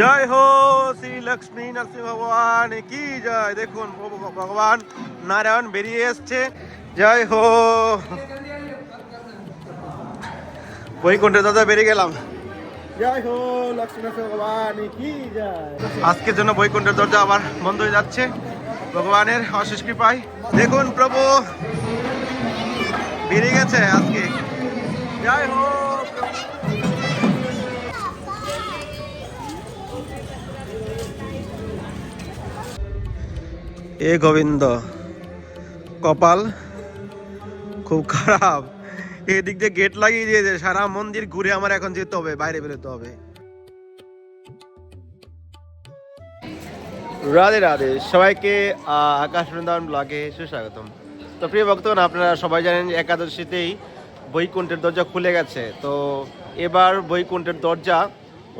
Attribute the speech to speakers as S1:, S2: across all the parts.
S1: জয় হো শ্রী লক্ষ্মী নরসিংহ ভগবান কি জয়? দেখুন ভগবান নারায়ণ বেরিয়ে এসছে। জয় হো। বৈকুণ্ঠে দাদা বেরিয়ে গেলাম। জয় হো লক্ষ্মী ভগবান কি জয়? আজকের জন্য বৈকুণ্ঠের দরজা আবার বন্ধ হয়ে যাচ্ছে। ভগবানের অশেষ কৃপায়। দেখুন প্রভু বেরিয়ে গেছে আজকে। এ গোবিন্দ, কপাল খুব খারাপ। এদিক দিয়ে গেট লাগিয়ে দিয়েছে, সারা মন্দির ঘুরে আমার এখন যেতে হবে, বাইরে বেরোতে হবে। রাধে রাধে, সবাইকে আকাশ বৃন্দাবন ব্লগে সুস্বাগতম। তো প্রিয় ভক্তগণ, আপনারা সবাই জানেন একাদশীতেই বৈকুণ্ঠের দরজা খুলে গেছে। তো এবার বৈকুণ্ঠের দরজা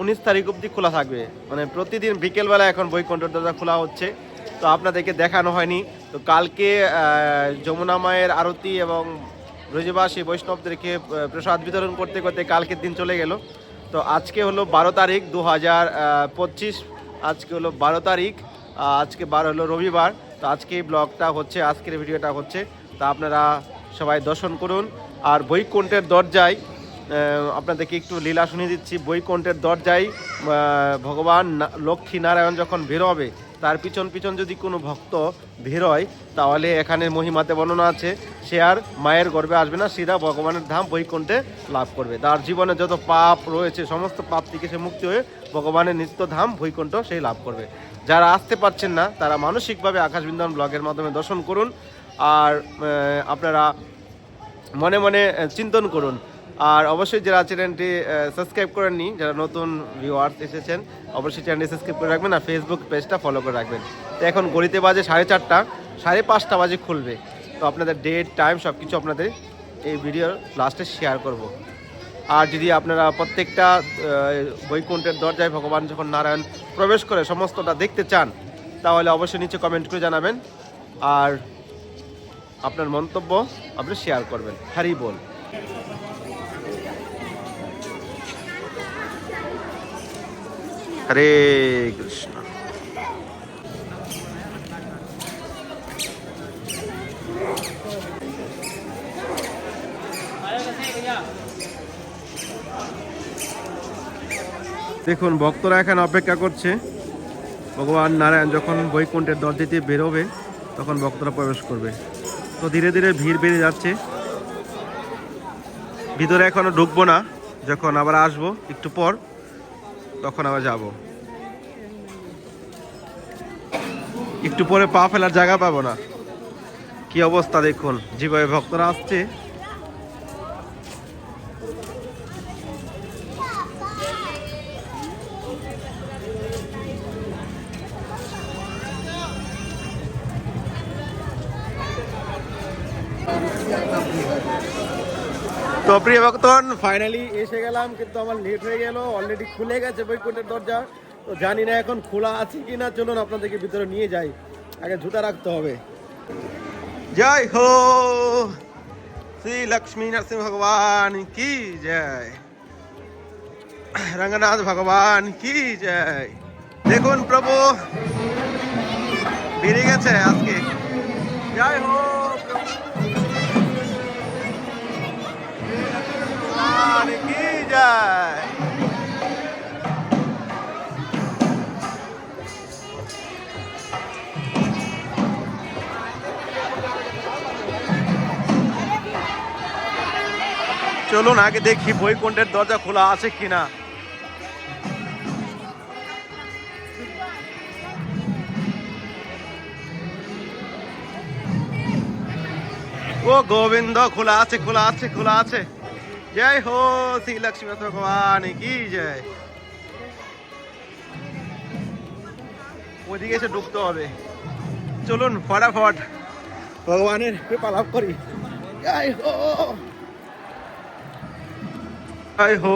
S1: উনিশ তারিখ অবধি খোলা থাকবে। মানে প্রতিদিন বিকেলবেলা এখন বৈকুণ্ঠের দরজা খোলা হচ্ছে। তো আপনাদেরকে দেখানো হয়নি। তো কালকে যমুনা মায়ের আরতি এবং ব্রজবাসী বৈষ্ণবদেরকে প্রসাদ বিতরণ করতে করতে কালকের দিন চলে গেল। তো আজকে হলো বারো তারিখ দু হাজার পঁচিশ। আজকে হলো বারো তারিখ আজকে বার, হলো রবিবার। তো আজকে এই ব্লগটা হচ্ছে, আজকের ভিডিওটা হচ্ছে। তা আপনারা সবাই দর্শন করুন। আর বৈকুণ্ঠের দরজায় আপনাদেরকে একটু লীলা শুনিয়ে দিচ্ছি। বৈকুণ্ঠের দরজায় ভগবান লক্ষ্মী নারায়ণ যখন বেরোবে তার পিছন পিছন যদি কোনো ভক্ত বেরোয় তাহলে এখানে মহিমাতে বর্ণনা আছে, সে আর মায়ের গর্ভে আসবে না সিধা ভগবানের ধাম বৈকুণ্ঠে লাভ করবে। তার জীবনে যত পাপ রয়েছে, সমস্ত পাপ থেকে সে মুক্তি হয়ে ভগবানের নিত্য ধাম বৈকুণ্ঠ সেই লাভ করবে। যারা আসতে পারছেন না, তারা মানসিকভাবে আকাশ ব্লগের মাধ্যমে দর্শন করুন, আর আপনারা মনে মনে চিন্তন করুন। আর অবশ্যই যারা চ্যানেলটি সাবস্ক্রাইব করেননি, যারা নতুন ভিউয়ার্স এসেছেন, অবশ্যই চ্যানেলটি সাবস্ক্রাইব করে রাখবেন আর ফেসবুক পেজটা ফলো করে রাখবেন। তো এখন গড়িতে বাজে সাড়ে চারটা, সাড়ে পাঁচটা বাজে খুলবে। তো আপনাদের ডেট টাইম সব কিছু আপনাদের এই ভিডিওর লাস্টে শেয়ার করব। আর যদি আপনারা প্রত্যেকটা বৈকুণ্ঠের দরজায় ভগবান যখন নারায়ণ প্রবেশ করে সমস্তটা দেখতে চান, তাহলে অবশ্যই নিচে কমেন্ট করে জানাবেন। আর আপনার মন্তব্য আপনি শেয়ার করবেন। হ্যারি বল। হরে কৃষ্ণ। দেখুন, ভক্তরা এখানে অপেক্ষা করছে। ভগবান নারায়ণ যখন বৈকুণ্ঠের দরজা দিয়ে বেরোবে, তখন ভক্তরা প্রবেশ করবে। তো ধীরে ধীরে ভিড় বেড়ে যাচ্ছে। ভিতরে এখনও ঢুকবো না, যখন আবার আসব, একটু পর। তখন আবার যাব। একটু পরে পা ফেলার জায়গা পাবো না। কি অবস্থা দেখুন যেভাবে ভক্তরা আসছে। প্রিয় ভক্তন ফাইনালি এসে গেলাম, কিন্তু আমার লেট হয়ে গেল অলরেডি খুলে গেছে বৈকুণ্ঠের দরজা। তো জানি না এখন খোলা আছে কি না চলুন আপনাদেরকে ভিতরে নিয়ে যাই। আগে জুতা রাখতে হবে। জয় হো! শ্রী লক্ষ্মী নরসিংহ ভগবান, কি জয়! রঙ্গনাথ ভগবান, কি জয়! দেখুন প্রভু, বেরিয়ে গেছে আজকে। জয় হো প্রভু! ভগবান কি জয় চলুন, আগে দেখি বৈকুণ্ঠের দরজা খোলা আছে কিনা। ও গোবিন্দ, খোলা আছে খোলা আছে খোলা আছে। জয় হো শ্রী লক্ষ্মী ভগবান কি জয়? ওদিকে এসে ঢুকতে হবে। চলুন ফটাফট। ভগবানের কৃপা লাভ করি। জয় হো। জয় হো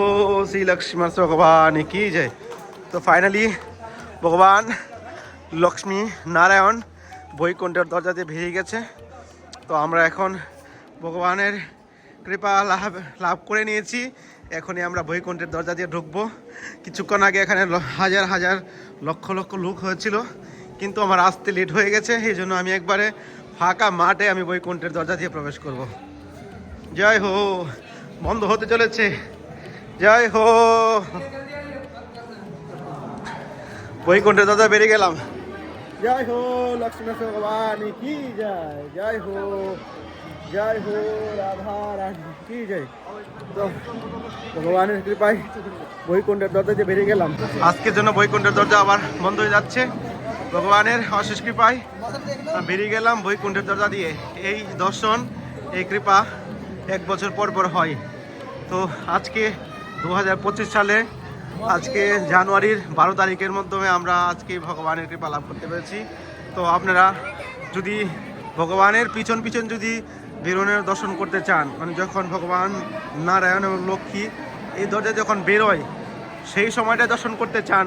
S1: শ্রী লক্ষ্মী ভগবান কি জয়? তো ফাইনালি ভগবান লক্ষ্মী নারায়ণ বৈকুণ্ঠের দরজাতে ভেঙে গেছে। তো আমরা এখন ভগবানের কৃপা লাভ লাভ করে নিয়েছি। এখনই আমরা বৈকুণ্ঠের দরজা দিয়ে ঢুকবো। কিছুক্ষণ আগে এখানে হাজার হাজার, লক্ষ লক্ষ লোক হয়েছিল। কিন্তু আমার আসতে লেট হয়ে গেছে, এই জন্য আমি একবারে ফাঁকা মাঠে আমি বৈকুণ্ঠের দরজা দিয়ে প্রবেশ করব। জয় হো, বন্ধ হতে চলেছে। জয় হো। বৈকুণ্ঠের দরজা বেরিয়ে গেলাম। জয় হো, লক্ষ্মী ভগবান, কি জয়? জয় হো। জয় হো, রাধা জয় তো, ভগবানের কৃপায় বৈকুণ্ঠের দরজা দিয়ে বেরিয়ে গেলাম। আজকের জন্য বৈকুণ্ঠের দরজা আবার বন্ধ হয়ে যাচ্ছে। ভগবানের অশেষ কৃপায় বেরিয়ে গেলাম বৈকুণ্ঠের দরজা দিয়ে। এই দর্শন, এই কৃপা এক বছর পর পর হয়। তো আজকে দু হাজার পঁচিশ সালে, আজকে জানুয়ারির বারো তারিখের মাধ্যমে আমরা আজকে ভগবানের কৃপা লাভ করতে পেরেছি। তো আপনারা যদি ভগবানের পিছন পিছন যদি বেরোনের দর্শন করতে চান মানে যখন ভগবান নারায়ণ এবং লক্ষ্মী এই দরজা যখন বেরোয়, সেই সময়টা দর্শন করতে চান,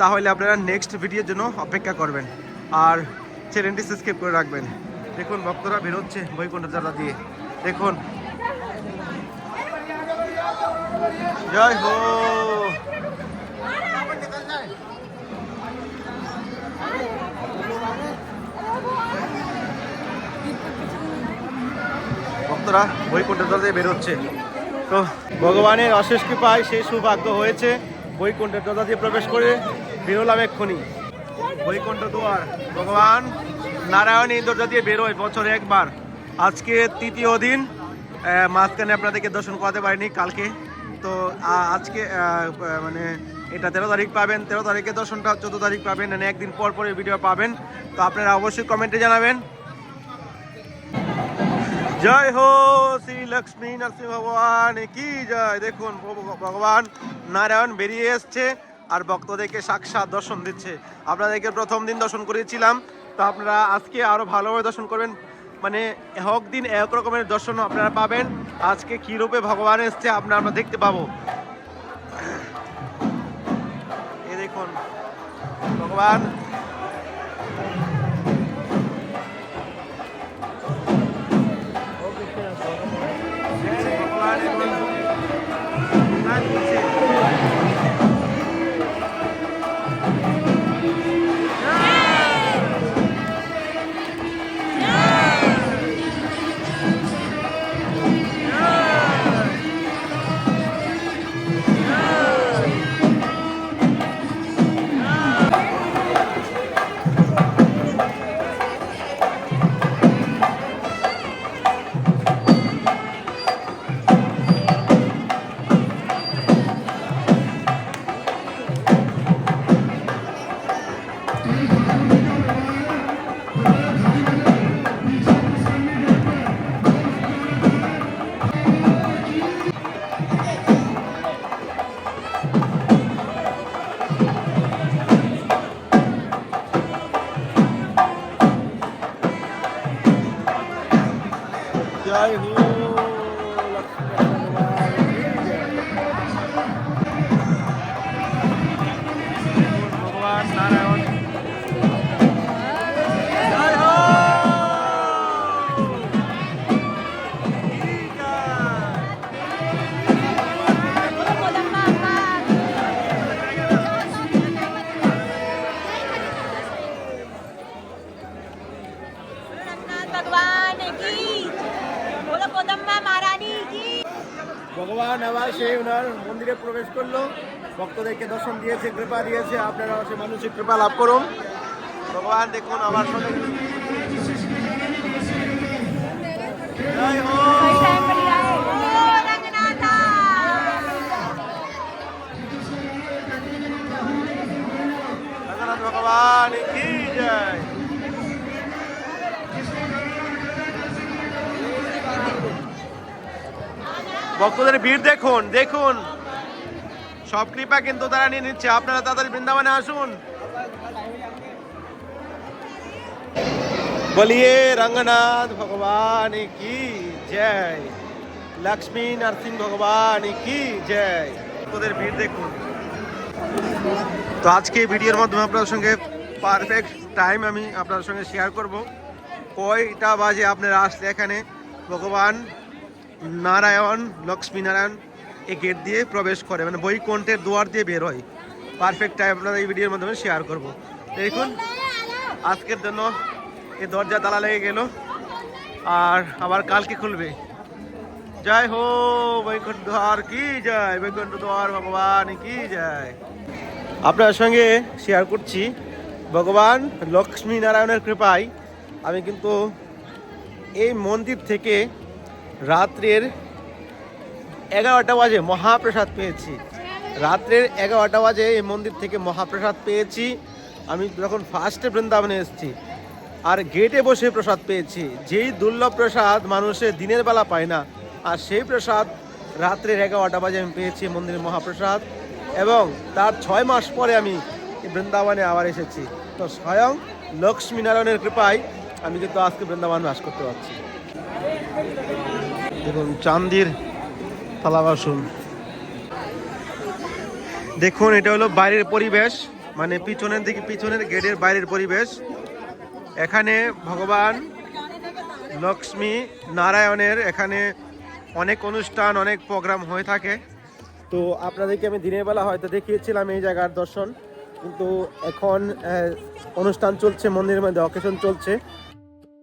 S1: তাহলে আপনারা নেক্সট ভিডিওর জন্য অপেক্ষা করবেন। আর চ্যানেলটি সাবস্ক্রাইব করে রাখবেন। দেখুন, ভক্তরা বেরোচ্ছে বৈকুণ্ঠ দরজা দিয়ে। দেখুন। জয় হো ভক্তরা বৈকুণ্ঠের দরজায় বেরোচ্ছে। তো ভগবানের অশেষ কৃপায় সেই সৌভাগ্য হয়েছে। বৈকুণ্ঠের দরজা দিয়ে প্রবেশ করে বেরোলাম এক্ষুনি। বৈকুণ্ঠ দুয়ার ভগবান নারায়ণ এই দরজা দিয়ে বেরোয় বছরে একবার। আজকে তৃতীয় দিন মাঝখানে আপনাদেরকে দর্শন করাতে পারিনি কালকে। তো আজকে মানে এটা তেরো তারিখ পাবেন, তেরো তারিখে দর্শনটা চোদ্দ তারিখ পাবেন মানে একদিন পর পরে ভিডিও পাবেন। তো আপনারা অবশ্যই কমেন্টে জানাবেন। জয় হো, শ্রী লক্ষ্মী নরসিংহ ভগবান, কি জয়? দেখুন ভগবান নারায়ণ বেরিয়ে এসছে আর ভক্তদেরকে সাক্ষাৎ দর্শন দিচ্ছে। আপনাদেরকে প্রথম দিন দর্শন করেছিলাম তো আপনারা আজকে আরও ভালোভাবে দর্শন করবেন। মানে এক দিন এক রকমের দর্শন আপনারা পাবেন। আজকে কি রূপে ভগবান এসছে আপনারা আমরা দেখতে পাবো। এই দেখুন, ভগবান আমাদেরকে দর্শন দিয়েছে, কৃপা দিয়েছে, আপনারা সে মানুষের কৃপা লাভ করুন। ভগবান দেখুন
S2: আমার
S1: সঙ্গে। ভগবান কি জয়। ভক্তদের ভিড় দেখুন দেখুন। সব কৃপা কিন্তু তারা নিয়ে নিচ্ছে। আপনারা তাড়াতাড়ি বৃন্দাবনে আসুন। বলিয়ে রঙ্গনাথ ভগবান কি জয়। লক্ষ্মী নরসিংহ ভগবান কি জয়। তোদের ভিড় দেখুন। তো আজকে ভিডিওর মাধ্যমে আপনার সঙ্গে পারফেক্ট টাইম আমি আপনার সঙ্গে শেয়ার করব। কয়টা বাজে আপনারা আসলে এখানে? ভগবান নারায়ণ, লক্ষ্মী নারায়ণ এই গেট দিয়ে প্রবেশ করে। মানে বৈকুণ্ঠের দুয়ার দিয়ে বের হয়। পারফেক্ট টাইম আপনারা এই ভিডিওর মাধ্যমে শেয়ার করব। দেখুন, আজকের জন্য এই দরজা তালা লেগে গেল। আর আবার কালকে খুলবে? জয় হো, বৈকুণ্ঠ দ্বার কি জয় বৈকুণ্ঠ দ্বার ভগবান, কি জয় আপনার সঙ্গে শেয়ার করছি। ভগবান লক্ষ্মী নারায়ণের কৃপায় আমি কিন্তু এই মন্দির থেকে রাত্রের এগারোটা বাজে মহাপ্রসাদ পেয়েছি। রাত্রের এগারোটা বাজে এই মন্দির থেকে মহাপ্রসাদ পেয়েছি। আমি যখন ফার্স্টে বৃন্দাবনে এসেছি, আর গেটে বসে প্রসাদ পেয়েছি। যেই দুর্লভ প্রসাদ মানুষের দিনের বেলা পায় না, আর সেই প্রসাদ রাত্রের এগারোটা বাজে আমি পেয়েছি মন্দিরের মহাপ্রসাদ। এবং তার ছয় মাস পরে আমি বৃন্দাবনে আবার এসেছি। তো স্বয়ং লক্ষ্মী নারায়ণের কৃপায় আমি কিন্তু আজকে বৃন্দাবন বাস করতে পারছি। দেখুন, চান্দির থালা বাসন। দেখুন, এটা হলো বাইরের পরিবেশ মানে পিছনের দিকে, পিছনের গেটের বাইরের পরিবেশ। এখানে ভগবান লক্ষ্মী নারায়ণের এখানে অনেক অনুষ্ঠান, অনেক প্রোগ্রাম হয়ে থাকে। তো আপনাদেরকে আমি দিনের বেলা হয়তো দেখিয়েছিলাম এই জায়গার দর্শন, কিন্তু এখন অনুষ্ঠান চলছে, মন্দিরের মধ্যে অকেশন চলছে।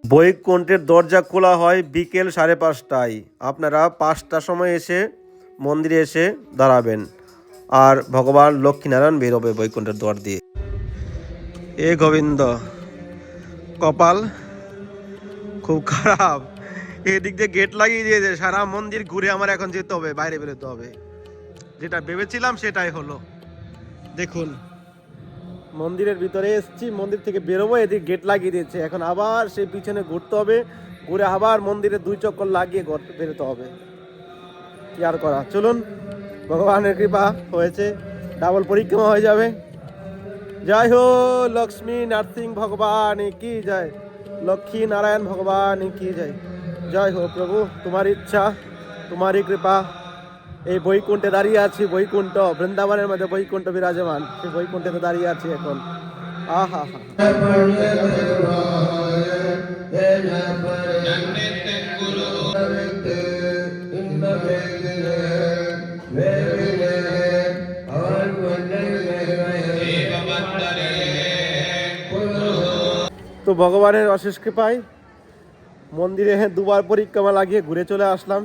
S1: বৈকুণ্ঠের দরজা খোলা হয় বিকেল সাড়ে পাঁচটায়। আপনারা পাঁচটার সময় এসে মন্দিরে এসে দাঁড়াবেন। আর ভগবান লক্ষ্মীনারায়ণ বেরোবে বৈকুণ্ঠের দ্বার দিয়ে। এ গোবিন্দ, কপাল খুব খারাপ। এদিক দিয়ে গেট লাগিয়ে দিয়েছে। সারা মন্দির ঘুরে আমার এখন যেতে হবে, বাইরে বেরোতে হবে। যেটা ভেবেছিলাম সেটাই হলো। দেখুন মন্দিরের ভিতরে এসেছি, মন্দির থেকে বেরোবো, এদিকে গেট লাগিয়ে দিয়েছে। এখন আবার সেই পিছনে ঘুরতে হবে, ঘুরে আবার মন্দিরে দুই চক্কর লাগিয়ে বেরোতে হবে। কি আর করা? চলুন, ভগবানের কৃপা হয়েছে ডাবল পরিক্রমা হয়ে যাবে। জয় হো লক্ষ্মী নার্সিং ভগবান কি জয় লক্ষ্মী নারায়ণ ভগবান কি জয় জয় হো প্রভু, তোমার ইচ্ছা, তোমারই কৃপা। এই বৈকুণ্ঠে দাঁড়িয়ে আছি, বৈকুণ্ঠ, বৃন্দাবনের মধ্যে বৈকুণ্ঠ বিরাজমান। সেই বৈকুণ্ঠে দাঁড়িয়ে আছি এখন। আহা তো ভগবানের অশেষ কৃপায় মন্দিরে দুবার পরিক্রমা লাগিয়ে ঘুরে চলে আসলাম।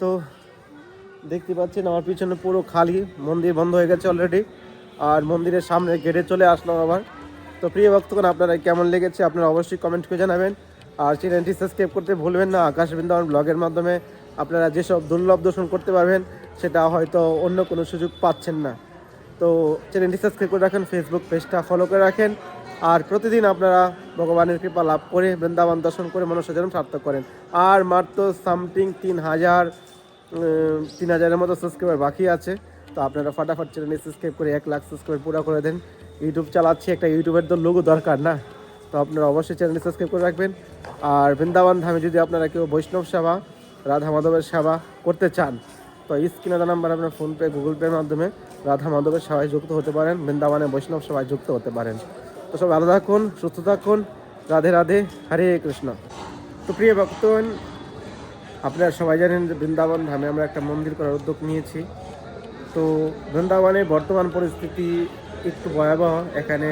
S1: তো দেখতে পাচ্ছেন, আমার পিছনে পুরো খালি, মন্দির বন্ধ হয়ে গেছে অলরেডি আর মন্দিরের সামনে গেটে চলে আসলাম আবার। তো প্রিয় ভক্তগণ, আপনারা কেমন লেগেছে আপনারা অবশ্যই কমেন্ট করে জানাবেন। আর চ্যানেলটি সাবস্ক্রাইব করতে ভুলবেন না আকাশ বৃন্দাবন ব্লগের মাধ্যমে আপনারা যেসব দুর্লভ দর্শন করতে পারবেন, সেটা হয়তো অন্য কোনো সুযোগ পাচ্ছেন না। তো চ্যানেলটি সাবস্ক্রাইব করে রাখেন ফেসবুক পেজটা ফলো করে রাখেন। আর প্রতিদিন আপনারা ভগবানের কৃপা লাভ করে বৃন্দাবন দর্শন করে মনুষ্য সার্থক করেন। আর মাত্র সামথিং তিন হাজার তিন হাজারের মতো সাবস্ক্রাইবার বাকি আছে। তো আপনারা ফাটাফাট চ্যানেলে সাবস্ক্রাইব করে এক লাখ সাবস্ক্রাইবার পুরো করে দেন। ইউটিউব চালাচ্ছি, একটা ইউটিউবের তো লোগো দরকার না? তো আপনারা অবশ্যই চ্যানেলটি সাবস্ক্রাইব করে রাখবেন। আর বৃন্দাবন ধামে যদি আপনারা কেউ বৈষ্ণব সেবা, রাধা মাধবের সেবা করতে চান, তো স্ক্রিনে নাম্বার আপনার ফোনপে গুগল পের মাধ্যমে রাধা মাধবের সেবায় যুক্ত হতে পারেন, বৃন্দাবনে বৈষ্ণব সেবায় যুক্ত হতে পারেন। তো সব ভালো থাকুন, সুস্থ থাকুন। রাধে রাধে, হরে কৃষ্ণ। তো প্রিয় ভক্তগণ আপনারা সবাই জানেন যে বৃন্দাবন ধামে আমরা একটা মন্দির করার উদ্যোগ নিয়েছি। তো বৃন্দাবনে বর্তমান পরিস্থিতি একটু ভয়াবহ। এখানে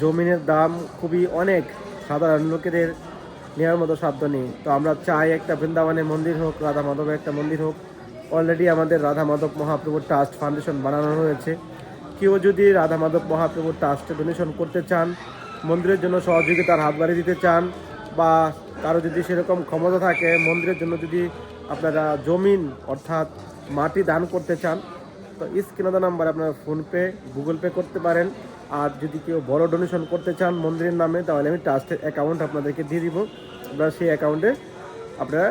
S1: জমিনের দাম খুবই অনেক। সাধারণ লোকেদের নেওয়ার মতো সাধ্য নেই। তো আমরা চাই একটা বৃন্দাবনে মন্দির হোক, রাধা মাধবের একটা মন্দির হোক। অলরেডি আমাদের রাধা মাধব মহাপ্রভুর ট্রাস্ট ফাউন্ডেশন বানানো হয়েছে। কেউ যদি রাধা মাধব মহাপ্রভুর ট্রাস্টে ডোনেশন করতে চান, মন্দিরের জন্য সহযোগিতার হাত বাড়িয়ে দিতে চান বা কারও যদি সেরকম ক্ষমতা থাকে, মন্দিরের জন্য যদি আপনারা জমিন অর্থাৎ মাটি দান করতে চান, তো স্ক্রিনে নাম্বার আপনারা ফোনপে, গুগল পে করতে পারেন। আর যদি কেউ বড় ডোনেশন করতে চান মন্দিরের নামে, তাহলে আমি ট্রাস্টের অ্যাকাউন্ট আপনাদেরকে দিয়ে দিব। আপনারা সেই অ্যাকাউন্টে আপনারা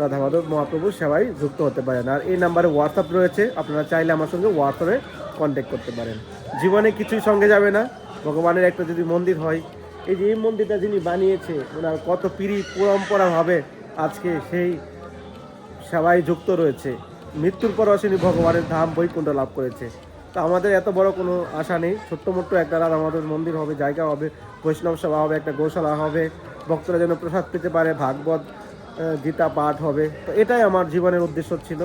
S1: রাধা মাধব মহাপ্রভুর সেবায় যুক্ত হতে পারেন। আর এই নাম্বারে হোয়াটসঅ্যাপ রয়েছে, আপনারা চাইলে আমার সঙ্গে হোয়াটসঅ্যাপে কন্ট্যাক্ট করতে পারেন। জীবনে কিছুই সঙ্গে যাবে না। ভগবানের একটা যদি মন্দির হয় এই যে এই মন্দিরটা যিনি বানিয়েছে, ওনার কত পিড়ি পরম্পরাভাবে আজকে সেই সেবায় যুক্ত রয়েছে। মৃত্যুর পর তিনি ভগবানের ধাম বৈকুণ্ঠ লাভ করেছে। তো আমাদের এত বড় কোনো আশা নেই। ছোট্ট মোট্ট একটা রাধা আমাদের মন্দির হবে, জায়গা হবে, বৈষ্ণব সভা হবে, একটা গোশালা হবে, ভক্তরা যেন প্রসাদ পেতে পারে, ভাগবত গীতা পাঠ হবে। তো এটাই আমার জীবনের উদ্দেশ্য ছিল।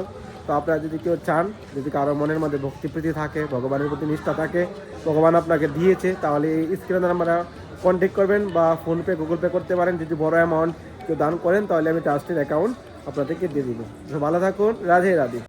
S1: তো আপনারা যদি কেউ চান, যদি কারও মনের মধ্যে ভক্তিপ্রীতি থাকে, ভগবানের প্রতি নিষ্ঠা থাকে, ভগবান আপনাকে দিয়েছে, তাহলে এই স্ক্রিনে আমরা কন্ট্যাক্ট করবেন বা ফোনপে গুগল পে করতে পারেন। যদি বড় অ্যামাউন্ট কেউ দান করেন, তাহলে আমি ট্রাস্টের অ্যাকাউন্ট আপনাদেরকে দিয়ে দিব। ভালো থাকুন। রাধে রাধে।